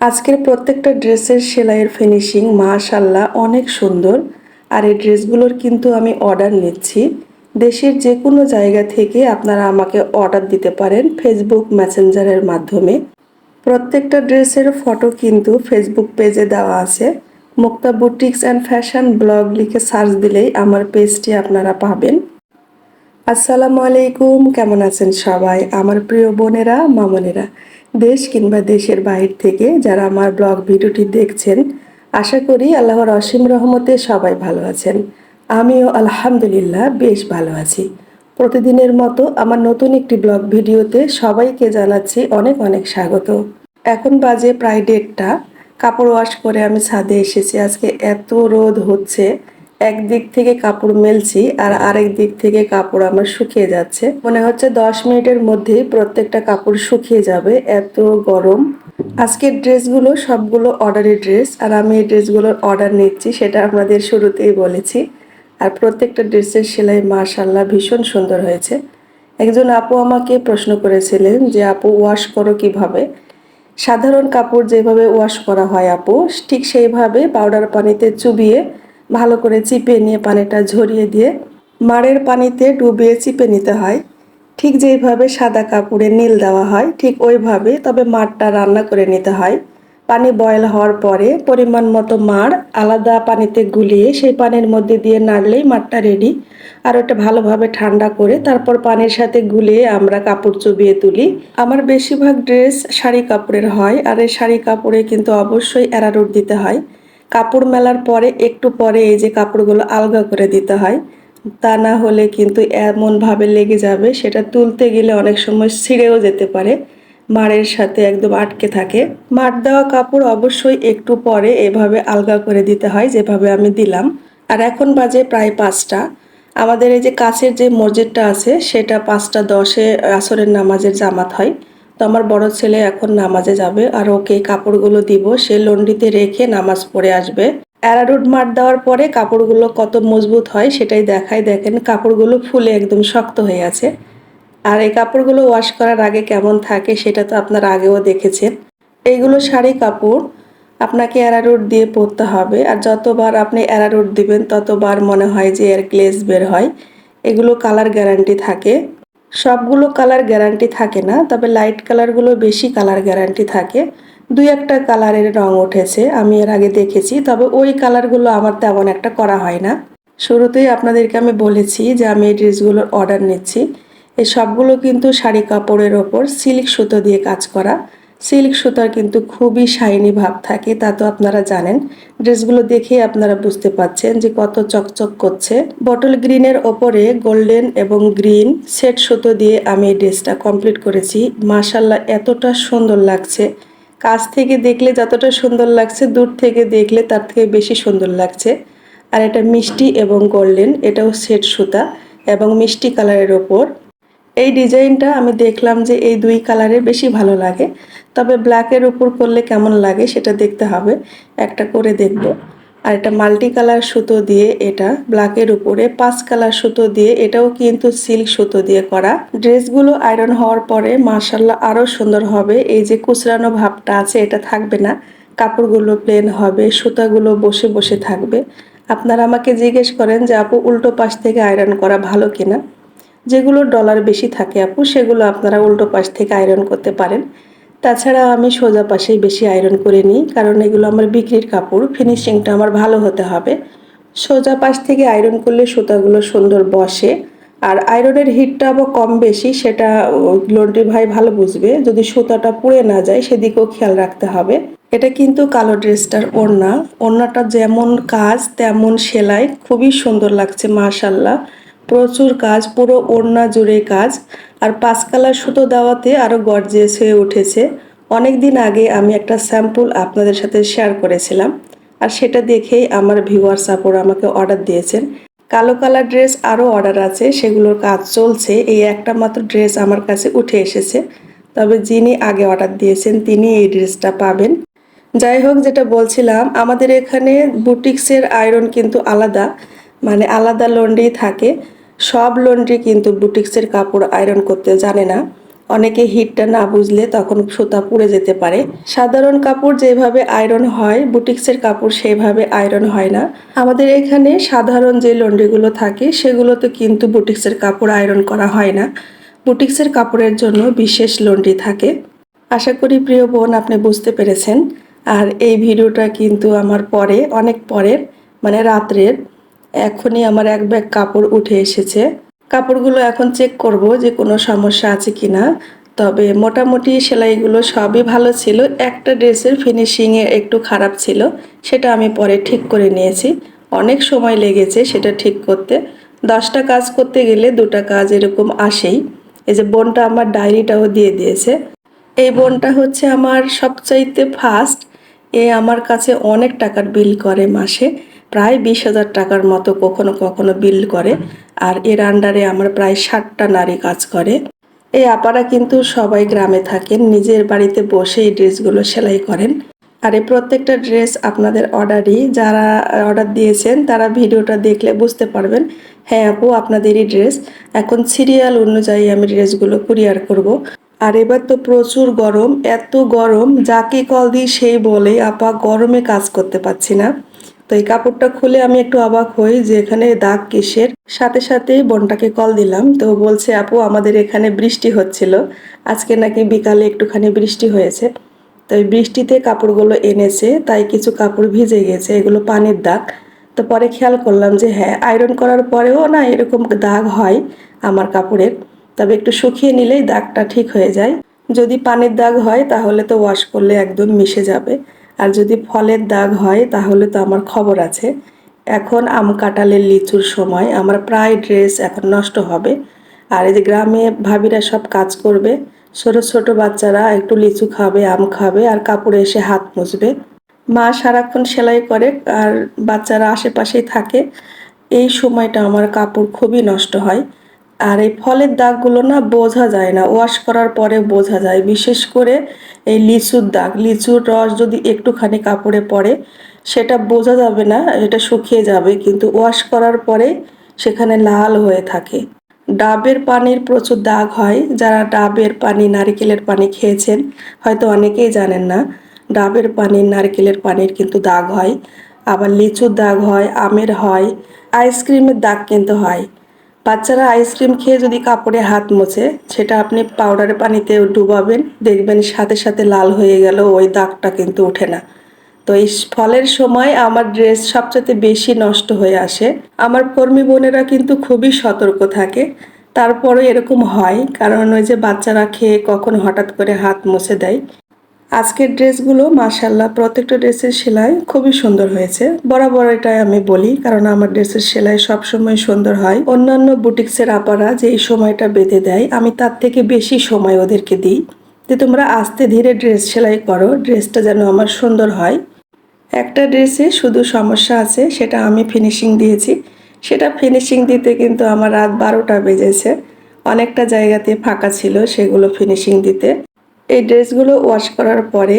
আজকের প্রত্যেকটা ড্রেসের সেলাইয়ের ফিনিশিং মাশাল্লাহ অনেক সুন্দর। আর এই ড্রেসগুলোর কিন্তু আমি অর্ডার নিচ্ছি। দেশের যে কোনো জায়গা থেকে আপনারা আমাকে অর্ডার দিতে পারেন ফেসবুক মেসেঞ্জারের মাধ্যমে। প্রত্যেকটা ড্রেসের ফটো কিন্তু ফেসবুক পেজে দেওয়া আছে। Mukta boutiques and fashion blog লিখে সার্চ দিলেই আমার পেজটি আপনারা পাবেন। আসসালামু আলাইকুম, কেমন আছেন সবাই? আমার প্রিয় বোনেরা, মামনেরা। দেশ কিংবা দেশের বাইরে থেকে যারা আমার ব্লগ ভিডিওটি দেখছেন, আশা করি আল্লাহর অসীম রহমতে সবাই ভালো আছেন। আমিও আলহামদুলিল্লাহ বেশ ভালো আছি। প্রতিদিনের মতো আমার নতুন একটি ব্লগ ভিডিওতে সবাইকে জানাচ্ছি অনেক অনেক স্বাগত। এখন বাজে প্রায় দেড়টা। কাপড় ওয়াশ করে আমি ছাদে এসেছি। আজকে এত রোদ হচ্ছে। একদিক থেকে কাপড় মেলছি আর আরেক দিক থেকে কাপড় আমার শুকিয়ে যাচ্ছে। মনে হচ্ছে দশ মিনিটের মধ্যেই প্রত্যেকটা কাপড় শুকিয়ে যাবে, এত গরম। আজকের ড্রেসগুলো সবগুলো অর্ডারের ড্রেস আর আমি এই ড্রেসগুলোর অর্ডার নিচ্ছি, সেটা আপনাদের শুরুতেই বলেছি। আর প্রত্যেকটা ড্রেসের সেলাই মাশাল্লাহ ভীষণ সুন্দর হয়েছে। একজন আপু আমাকে প্রশ্ন করেছিলেন যে, আপু ওয়াশ করো কীভাবে? সাধারণ কাপড় যেভাবে ওয়াশ করা হয় আপু, ঠিক সেইভাবে পাউডার পানিতে চুবিয়ে ভালো করে চিপে নিয়ে পানিটা ঝরিয়ে দিয়ে মাড়ের পানিতে ডুবিয়ে চিপে নিতে হয়। ঠিক যেইভাবে সাদা কাপড়ে নীল দেওয়া হয়, ঠিক ওইভাবে তবে মাড়টা রান্না করে নিতে হয়। পানি বয়েল হওয়ার পরে পরিমাণ মতো মাড় আলাদা পানিতে গুলিয়ে সেই পানির মধ্যে দিয়ে নাড়লেই মাড়টা রেডি আর ওটা ভালোভাবে ঠান্ডা করে তারপর পানির সাথে গুলিয়ে আমরা কাপড় চুবিয়ে তুলি। আমার বেশিরভাগ ড্রেস শাড়ি কাপড়ের হয়, আর এই শাড়ি কাপড়ে কিন্তু অবশ্যই অ্যারারুট দিতে হয়। কাপড় মেলার পরে, একটু পরে এই যে কাপড়গুলো আলগা করে দিতে হয়, তা না হলে কিন্তু এমনভাবে লেগে যাবে, সেটা তুলতে গেলে অনেক সময় ছিঁড়েও যেতে পারে, মাড়ের সাথে একদম আটকে থাকে। মাঠ দেওয়া কাপড় অবশ্যই একটু পরে এভাবে আলগা করে দিতে হয়, যেভাবে আমি দিলাম। আর এখন বাজে প্রায় পাঁচটা। আমাদের এই যে কাছের যে মসজিদটা আছে, সেটা পাঁচটা দশে আসরের নামাজের জামাত হয়। তো আমার বড় ছেলে এখন নামাজে যাবে আর ওকে কাপড়গুলো দিব। সে লন্ডিতে রেখে নামাজ পড়ে আসবে। অ্যারারুট মার দেওয়ার পরে কাপড়গুলো কত মজবুত হয় সেটাই দেখায়। দেখেন কাপড়গুলো ফুলে একদম শক্ত হয়ে আছে। আর এই কাপড়গুলো ওয়াশ করার আগে কেমন থাকে সেটা তো আপনারা আগেও দেখেছেন। এইগুলো শাড়ি কাপড়। আপনাকে অ্যারারুট দিয়ে পরতে হবে। আর যতবার আপনি অ্যারারুট দিবেন, ততবার মনে হয় যে এর গ্লেজ বের হয়। এগুলো কালার গ্যারান্টি থাকে। সবগুলো কালার গ্যারান্টি থাকে না, তবে লাইট কালারগুলো বেশি কালার গ্যারান্টি থাকে। দুই একটা কালারের রং উঠেছে, আমি এর আগে দেখেছি, তবে ওই কালারগুলো আমার তেমন একটা করা হয় না। শুরুতেই আপনাদেরকে আমি বলেছি যে আমি এই ড্রেসগুলোর অর্ডার নিচ্ছি। এই সবগুলো কিন্তু শাড়ি কাপড়ের ওপর সিল্ক সুতো দিয়ে কাজ করা। সিল্ক সুতার কিন্তু খুবই শাইনি ভাব থাকে, তা তো আপনারা জানেন। ড্রেসগুলো দেখে আপনারা বুঝতে পাচ্ছেন যে কত চকচক করছে। বটল গ্রিনের ওপরে গোল্ডেন এবং গ্রিন সেট সুতো দিয়ে আমি এই ড্রেসটা কমপ্লিট করেছি। মাশাল্লাহ এতটা সুন্দর লাগছে। কাছ থেকে দেখলে যতটা সুন্দর লাগছে, দূর থেকে দেখলে তার থেকে বেশি সুন্দর লাগছে। আর এটা মিষ্টি এবং গোল্ডেন, এটাও সেট সুতা এবং মিষ্টি কালারের ওপর। এই ডিজাইনটা আমি দেখলাম যে এই দুই কালারে বেশি ভালো লাগে। তবে ব্ল্যাকের উপর করলে কেমন লাগে সেটা দেখতে হবে। একটা করে দেখব। আর এটা মাল্টি কালার সুতো দিয়ে এটা ব্ল্যাকের উপরে পাঁচ কালার সুতো দিয়ে, এটাও কিন্তু সিল্ক সুতো দিয়ে করা। ড্রেসগুলো আয়রন হওয়ার পরে মার্শাল্লাহ আরও সুন্দর হবে। এই যে কুচরানো ভাবটা আছে, এটা থাকবে না। কাপড়গুলো প্লেন হবে, সুতাগুলো বসে বসে থাকবে। আপনারা আমাকে জিজ্ঞেস করেন যে, আপু, উল্টো পাশ থেকে আয়রন করা ভালো কিনা? যেগুলো ডলার বেশি থাকে আপু, সেগুলো আপনারা উল্টো পাশ থেকে আয়রন করতে পারেন। তাছাড়া আমি সোজা পাশেই বেশি আয়রন করে নিই, কারণ এগুলো আমার বিক্রির কাপড় ফিনিশিংটা আমার ভালো হতে হবে। সোজা পাশ থেকে আয়রন করলে সুতাগুলো সুন্দর বসে, আর আয়রনের হিটটা আবার কম বেশি, সেটা লন্ড্রি ভাই ভালো বুঝবে। যদি সুতাটা পুড়ে না যায়, সেদিকেও খেয়াল রাখতে হবে। এটা কিন্তু কালো ড্রেসটার ওড়না। ওড়নাটা যেমন কাজ, তেমন সেলাই। খুবই সুন্দর লাগছে, মাশাল্লাহ। প্রচুর কাজ, পুরো ওড়না জুড়ে কাজ। আর পাঁচ কালার সুতো দেওয়াতে আরও গর্জিয়াস হয়ে উঠেছে। অনেক দিন আগে আমি একটা স্যাম্পল আপনাদের সাথে শেয়ার করেছিলাম। আর সেটা দেখেই আমার ভিউয়ার সাপোর্ট আমাকে অর্ডার দিয়েছেন। কালো কালার ড্রেস আরও অর্ডার আছে, সেগুলোর কাজ চলছে। এই একটা মাত্র ড্রেস আমার কাছে উঠে এসেছে। তবে যিনি আগে অর্ডার দিয়েছেন, তিনি এই ড্রেসটা পাবেন। যাই হোক, যেটা বলছিলাম, আমাদের এখানে বুটিক্সের আয়রন কিন্তু আলাদা। মানে আলাদা লন্ড্রি থাকে। সব লন্ড্রি কিন্তু বুটিক্সের কাপড় আয়রন করতে জানে না। অনেকে হিটটা না বুঝলে তখন সুতা পুড়ে যেতে পারে। সাধারণ কাপড় যেভাবে আয়রন হয়, বুটিক্সের কাপড় সেভাবে আয়রন হয় না। আমাদের এখানে সাধারণ যে লন্ড্রিগুলো থাকে, সেগুলোতে কিন্তু বুটিক্সের কাপড় আয়রন করা হয় না। বুটিক্সের কাপড়ের জন্য বিশেষ লন্ড্রি থাকে। আশা করি প্রিয় বোন, আপনি বুঝতে পেরেছেন। আর এই ভিডিওটা কিন্তু আমার পরে, অনেক পরের মানে রাত্রের এখনই আমার এক ব্যাগ কাপড় উঠে এসেছে। কাপড়গুলো এখন চেক করব যে কোনো সমস্যা আছে কি না তবে মোটামুটি সেলাইগুলো সবই ভালো ছিল। একটা ড্রেসের ফিনিশিংয়ে একটু খারাপ ছিল, সেটা আমি পরে ঠিক করে নিয়েছি। অনেক সময় লেগেছে সেটা ঠিক করতে। দশটা কাজ করতে গেলে দুটা কাজ এরকম আসেই। এই যে বোনটা আমার ডায়েরিটাও দিয়ে দিয়েছে। এই বোনটা হচ্ছে আমার সবচাইতে ফার্স্ট এ আমার কাছে অনেক টাকার বিল করে মাসে। প্রায় বিশ হাজার টাকার মতো কখনো কখনো বিল করে। আর এর আন্ডারে আমার প্রায় ষাটটা নারী কাজ করে। এই আপারা কিন্তু সবাই গ্রামে থাকেন, নিজের বাড়িতে বসে এই ড্রেসগুলো সেলাই করেন। আর এই প্রত্যেকটা ড্রেস আপনাদের অর্ডারই যারা অর্ডার দিয়েছেন, তারা ভিডিওটা দেখলে বুঝতে পারবেন হ্যাঁ আপু, আপনাদেরই ড্রেস। এখন সিরিয়াল অনুযায়ী আমি ড্রেসগুলো কুরিয়ার করব। আর এবার তো প্রচুর গরম, এত গরম, যাকে কল দিই সেই বলে, আপা, গরমে কাজ করতে পারছি না। তো এই কাপড়টা খুলে আমি একটু অবাক হই যে এখানে দাগ কিসের? সাথে সাথেই বোনটাকে কল দিলাম। তো বলছে, আপু, আমাদের এখানে বৃষ্টি হচ্ছিল। আজকে নাকি বিকালে একটুখানি বৃষ্টি হয়েছে। তো এই বৃষ্টিতে কাপড়গুলো এনেছে, তাই কিছু কাপড় ভিজে গেছে, এগুলো পানির দাগ। তো পরে খেয়াল করলাম যে হ্যাঁ আয়রন করার পরেও না এরকম দাগ হয় আমার কাপড়ের। তবে একটু শুকিয়ে নিলেই দাগটা ঠিক হয়ে যায়। যদি পানির দাগ হয়, তাহলে তো ওয়াশ করলে একদম মিশে যাবে। আর যদি ফলের দাগ হয়, তাহলে তো আমার খবর আছে। এখন আম কাঁঠালের লিচুর সময়, আমার প্রায় ড্রেস এখন নষ্ট হবে। আর এই যে গ্রামে ভাবিরা সব কাজ করবে, ছোট ছোট বাচ্চারা একটু লিচু খাবে, আম খাবে, আর কাপড়ে এসে হাত মুছবে। মা সারাক্ষণ সেলাই করে, আর বাচ্চারা আশেপাশেই থাকে। এই সময়টা আমার কাপড় খুবই নষ্ট হয়। আর এই ফলের দাগগুলো না বোঝা যায় না ওয়াশ করার পরে বোঝা যায়। বিশেষ করে এই লিচুর দাগ, লিচুর রস যদি একটুখানি কাপড়ে পড়ে, সেটা বোঝা যাবে না, এটা শুকিয়ে যাবে, কিন্তু ওয়াশ করার পরে সেখানে লাল হয়ে থাকে। ডাবের পানির প্রচুর দাগ হয়, যারা ডাবের পানি, নারিকেলের পানি খেয়েছেন, হয়তো অনেকেই জানেন না, ডাবের পানি, নারকেলের পানির কিন্তু দাগ হয়। আবার লিচুর দাগ হয়, আমের হয় আইসক্রিমের দাগ কিন্তু হয়। বাচ্চারা আইসক্রিম খেয়ে যদি কাপড়ে হাত মোছে, সেটা আপনি পাউডারের পানিতে ডুবাবেন। দেখবেন সাথে সাথে লাল হয়ে গেল, ওই দাগটা কিন্তু ওঠে না। তো এই ফলের সময় আমার ড্রেস সবচেয়ে বেশি নষ্ট হয়ে আসে। আমার কর্মী বোনেরা কিন্তু খুবই সতর্ক থাকে। তারপরে এরকম হয়, কারণ ওই যে বাচ্চারা খেয়ে কখন হঠাৎ করে হাত মুছে দেয়। আজকের ড্রেসগুলো মাশাল্লাহ প্রত্যেকটা ড্রেসের সেলাই খুবই সুন্দর হয়েছে। বরাবর এটাই আমি বলি, কারণ আমার ড্রেসের সেলাই সবসময় সুন্দর হয়। অন্যান্য বুটিক্সের আপারা যে এই সময়টা বেঁধে দেয়, আমি তার থেকে বেশি সময় ওদেরকে দিই। যে তোমরা আস্তে ধীরে ড্রেস সেলাই করো, ড্রেসটা যেন আমার সুন্দর হয়। একটা ড্রেসে শুধু সমস্যা আছে, সেটা আমি ফিনিশিং দিয়েছি। সেটা ফিনিশিং দিতে কিন্তু আমার রাত বারোটা বেজেছে। অনেকটা জায়গাতে ফাঁকা ছিল সেগুলো ফিনিশিং দিতে। এই ড্রেসগুলো ওয়াশ করার পরে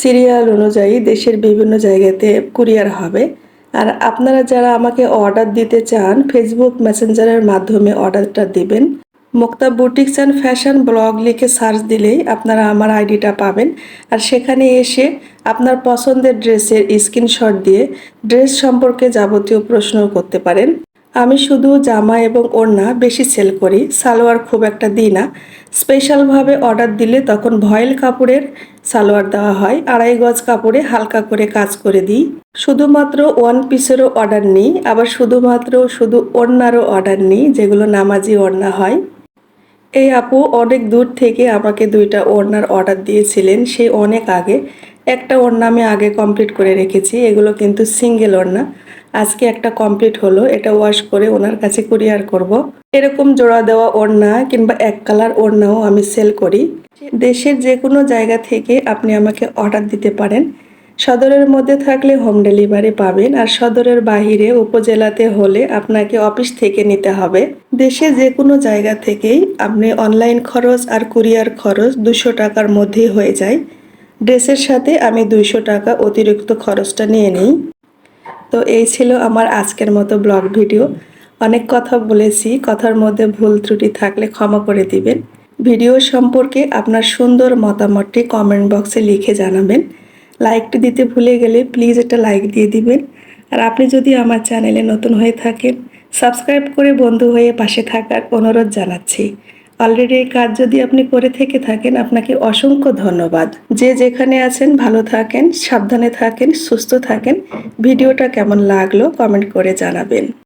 সিরিয়াল অনুযায়ী দেশের বিভিন্ন জায়গাতে কুরিয়ার হবে। আর আপনারা যারা আমাকে অর্ডার দিতে চান ফেসবুক মেসেঞ্জারের মাধ্যমে অর্ডারটা দিবেন। Mukta boutiques and fashion blog লিখে সার্চ দিলেই আপনারা আমার আইডিটা পাবেন। আর সেখানে এসে আপনার পছন্দের ড্রেসের স্ক্রিনশট দিয়ে ড্রেস সম্পর্কে যাবতীয় প্রশ্ন করতে পারেন। আমি শুধু জামা এবং ওড়না বেশি সেল করি, সালোয়ার খুব একটা দিই না। স্পেশালভাবে অর্ডার দিলে তখন ভয়েল কাপড়ের সালোয়ার দেওয়া হয়, আড়াই গজ কাপড়ে হালকা করে কাজ করে দিই। শুধুমাত্র ওয়ান পিসেরও অর্ডার নিই, আবার শুধুমাত্র শুধু ওড়নারও অর্ডার নিই, যেগুলো নামাজি ওড়না হয়। এই আপু অনেক দূর থেকে আমাকে দুইটা ওড়নার অর্ডার দিয়েছিলেন সেই অনেক আগে। একটা ওড়না আমি আগে কমপ্লিট করে রেখেছি, এগুলো কিন্তু সিঙ্গেল ওড়না। আজকে একটা কমপ্লিট হলো, এটা ওয়াশ করে ওনার কাছে কুরিয়ার করব। এরকম জোড়া দেওয়া ওড়না কিংবা এক কালার ওড়নাও আমি সেল করি। দেশের যে কোনো জায়গা থেকে আপনি আমাকে অর্ডার দিতে পারেন। সদরের মধ্যে থাকলে হোম ডেলিভারি পাবেন আর সদরের বাহিরে উপজেলাতে হলে আপনাকে অফিস থেকে নিতে হবে। দেশে যে কোনো জায়গা থেকেই আপনি অনলাইন খরচ আর কুরিয়ার খরচ দুশো টাকার মধ্যেই হয়ে যায়। ড্রেসের সাথে আমি দুইশো টাকা অতিরিক্ত খরচটা নিয়ে নিই। তো এই ছিল আমার আজকের মতো ব্লগ ভিডিও। অনেক কথা বলেছি, কথার মধ্যে ভুল ত্রুটি থাকলে ক্ষমা করে দিবেন। ভিডিও সম্পর্কে আপনার সুন্দর মতামতটি কমেন্ট বক্সে লিখে জানাবেন। লাইকটি দিতে ভুলে গেলে প্লিজ একটা লাইক দিয়ে দিবেন। আর আপনি যদি আমার চ্যানেলে নতুন হয়ে থাকেন সাবস্ক্রাইব করে বন্ধু হয়ে পাশে থাকার অনুরোধ জানাচ্ছি। অলরেডি এই কাজ যদি আপনি করে থেকে থাকেন, আপনাকে অসংখ্য ধন্যবাদ। যে যেখানে আছেন, ভালো থাকেন, সাবধানে থাকেন, সুস্থ থাকেন। ভিডিওটা কেমন লাগল কমেন্ট করে জানাবেন।